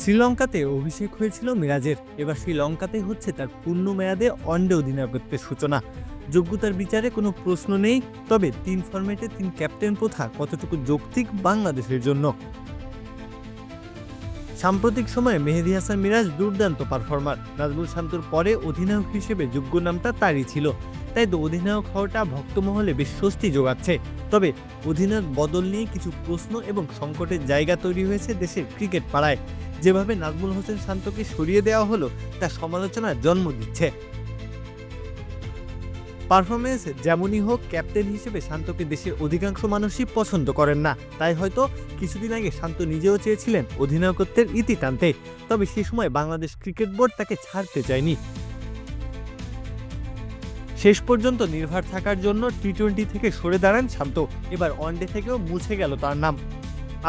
শ্রীলঙ্কাতে অভিষেক হয়েছিল মিরাজের। এবার শ্রীলঙ্কাতে হচ্ছে তার পূর্ণ মেয়াদে ওয়ানডে অধিনায়কত্বের সূচনা। যোগ্যতার বিচারে কোনো প্রশ্ন নেই, তবে তিন ফরম্যাটে তিন ক্যাপ্টেন প্রথা কতটুকু যৌক্তিক বাংলাদেশের জন্য? সাম্প্রতিক সময়ে মেহেদি হাসান মিরাজ দুর্দান্ত পারফর্মার। নাজমুল শান্তর পরে অধিনায়ক হিসেবে যোগ্য নামটা তারই ছিল। তাই তো অধিনায়ক হওয়াটা ভক্তমহলে বেশ স্বস্তি যোগাচ্ছে। তবে অধিনায়ক বদল নিয়ে কিছু প্রশ্ন এবং সংকটের জায়গা তৈরি হয়েছে দেশের ক্রিকেট পাড়ায়। যেভাবে নাজমুল হোসেন শান্তকে সরিয়ে দেওয়া হলো, তা সমালোচনার জন্ম দিচ্ছে। পারফরমেন্স যেমনই হোক ক্যাপ্টেন হিসেবে শান্তকে দেশের অধিকাংশ মানুষই পছন্দ করেন না। তাই হয়তো কিছুদিন আগে শান্ত নিজেও চেয়েছিলেন অধিনায়কত্বের ইতি টানতে। তবে সে সময় বাংলাদেশ ক্রিকেট বোর্ড তাকে ছাড়তে চায়নি। শেষ পর্যন্ত নির্ভর থাকার জন্য টি টোয়েন্টি থেকে সরে দাঁড়ান শান্ত। এবার ওয়ানডে থেকেও মুছে গেল তার নাম।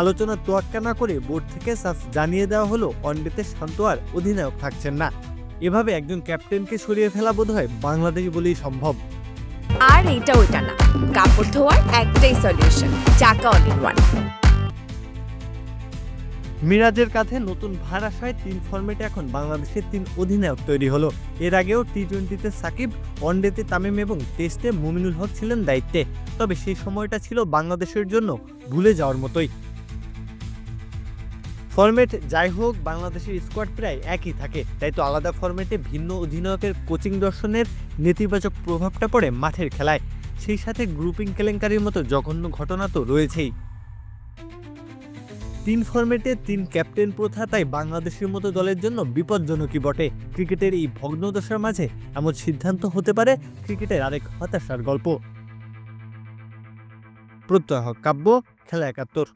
আলোচনা তোয়াক্কা না করে বোর্ড থেকে সাফ জানিয়ে দেওয়া হলো ওয়ানডেতে শান্ত আর অধিনায়ক থাকছেন না। এভাবে একজন ক্যাপ্টেনকে সরিয়ে ফেলা বোধহয় বাংলাদেশ বলেই সম্ভব। আর এটা ওইটা না। কাপড় ধোয়ার একটাই সলিউশন চাকা অল ইন ওয়ান মিরাজের কাছে নতুন ভার আসায় তিন ফরম্যাটে এখন বাংলাদেশের তিন অধিনায়ক তৈরি হলো। এর আগেও টি টোয়েন্টিতে সাকিব ওয়ানডেতে তামিম এবং টেস্টে মুমিনুল হক ছিলেন দায়িত্বে। তবে সেই সময়টা ছিল বাংলাদেশের জন্য ভুলে যাওয়ার মতোই। ফরম্যাট যাই হোক, বাংলাদেশের স্কোয়াড প্রায় একই থাকে। তাই তো আলাদা ফরম্যাটে ভিন্ন অধিনায়কের কোচিং দর্শনের নেতিবাচক প্রভাবটা পড়ে মাঠের খেলায়। সেই সাথে গ্রুপিং কেলেঙ্কারির মতো জঘন্য ঘটনা তো রয়েছেই। তিন ফরম্যাটে তিন ক্যাপ্টেন প্রথা, তাই বাংলাদেশের মতো দলের জন্য বিপজ্জনকই বটে। ক্রিকেটের এই ভগ্নদশার মাঝে এমন সিদ্ধান্ত হতে পারে ক্রিকেটের আরেক হতাশার গল্প। প্রত্যয় কাব্য, খেলা একাত্তর।